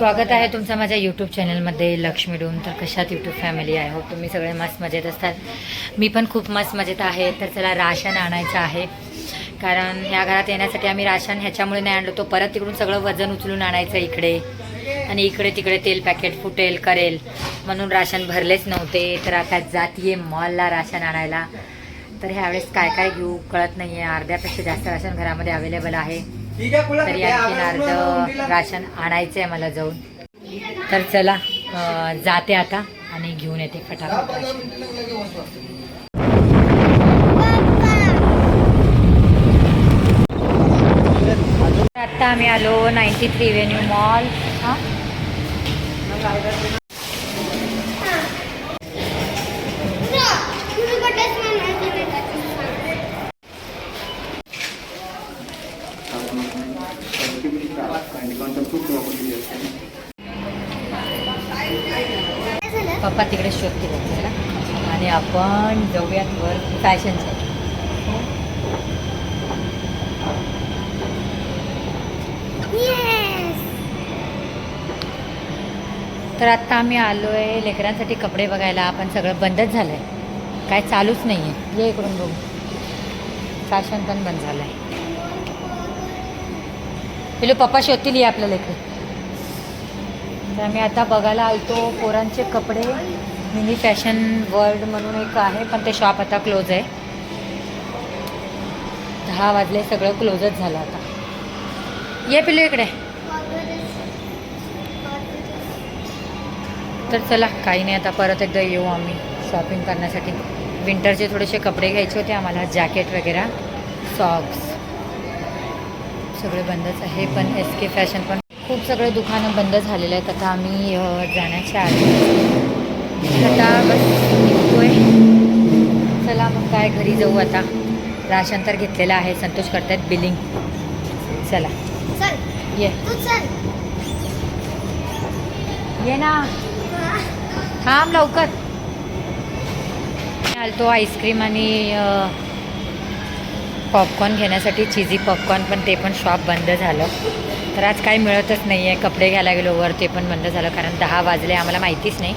स्वागत आहे तुमचं माझ्या यूट्यूब चॅनलमध्ये लक्ष्मी डून तर कशात यूट्यूब फॅमिली आहे? हो तुम्ही सगळे मस्त मजेत असतात. मी पण खूप मस्त मजेत आहे. तर चला राशन आणायचं आहे. कारण ह्या घरात येण्यासाठी आम्ही राशन ह्याच्यामुळे नाही आणलो. तो परत तिकडून सगळं वजन उचलून आणायचं इकडे. आणि इकडे तिकडे तेल पॅकेट फुटेल करेल. म्हणून राशन भरलेच नव्हते. तर आता जातीये मॉलला राशन आणायला. तर ह्यावेळेस काय काय घेऊ कळत नाही आहे अर्ध्यापेक्षा जास्त राशन घरामध्ये अवेलेबल आहे. तरी आणखीन अर्ध राशन आणायचं आहे मला जाऊन. तर चला जाते आता आणि घेऊन येते फटाफट राशन. आत्ता आम्ही आलो नाईन्टी थ्री व्हेन्यू मॉल हां पप्पा तिकडे शोधते आपल्याला. आणि आपण जाऊयात वर फॅशनच्या तर आत्ता आम्ही आलो आहे लेकरांसाठी कपडे बघायला. आपण सगळं बंदच झालं आहे काय चालूच नाही आहे ये इकडून बघू. फॅशन पण बंद झालं आहे पिलू पप्पा शोधतील या आपल्या लेकर तर आम्ही आता बघायला आलतो पोरांचे कपडे. मिनी फॅशन वर्ल्ड म्हणून एक आहे पण ते शॉप आता क्लोज आहे. दहा वाजले सगळं क्लोजच झालं आता. ये पिलो इकडे. तर चला काही नाही आता परत एकदा येऊ आम्ही शॉपिंग करण्यासाठी. विंटरचे थोडेसे कपडे घ्यायचे होते आम्हाला जॅकेट वगैरे सॉक्स सगळे बंदच आहे पण एस के फॅशन पण खूप सगळे दुकानं बंद झालेले आहेत. आता आम्ही जाण्याच्या आधी आता बस निघतोय. चला मग काय घरी जाऊ आता. राशन तर घेतलेलं आहे संतोष करतायत बिलिंग चला. ये. ये ना. थांब लवकर. आलतो आईस्क्रीम आणि पॉपकॉर्न घेण्यासाठी चिझी पॉपकॉर्न पण ते पण शॉप बंद झालं. तर आज काही मिळतच नाही आहे कपडे घ्यायला गेलो वर ते पण बंद झालं कारण दहा वाजले आम्हाला माहितीच नाही.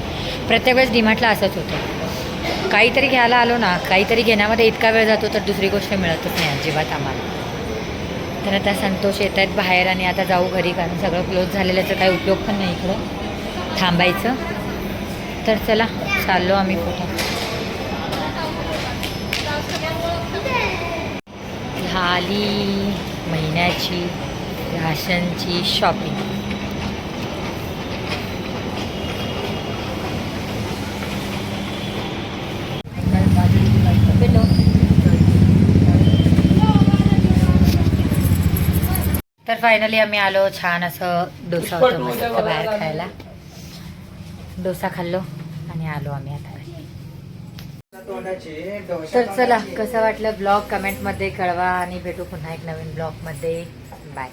प्रत्येक वेळेस डिमार्टला असंच होतं. काहीतरी घ्यायला आलो ना काहीतरी घेण्यामध्ये इतका वेळ जातो तर दुसरी गोष्ट मिळतच नाही अजिबात आम्हाला. तर आता संतोष येत आहेत बाहेर आणि आता जाऊ घरी कारण सगळं क्लोज झालेल्याचं काही उपयोग पण नाही इकडं. थांबायचं. तर चला चाललो आम्ही कुठं. झाली महिन्याची राशनची शॉपिंग तर फायनली आम्ही आलो छान असं डोसा होतो मस्त बाहेर खायला. डोसा खाल्लो आणि आलो आम्ही आता. तर चला कसं वाटलं ब्लॉग? कमेंटमध्ये कळवा आणि भेटू पुन्हा एक नवीन ब्लॉगमध्ये. बाय.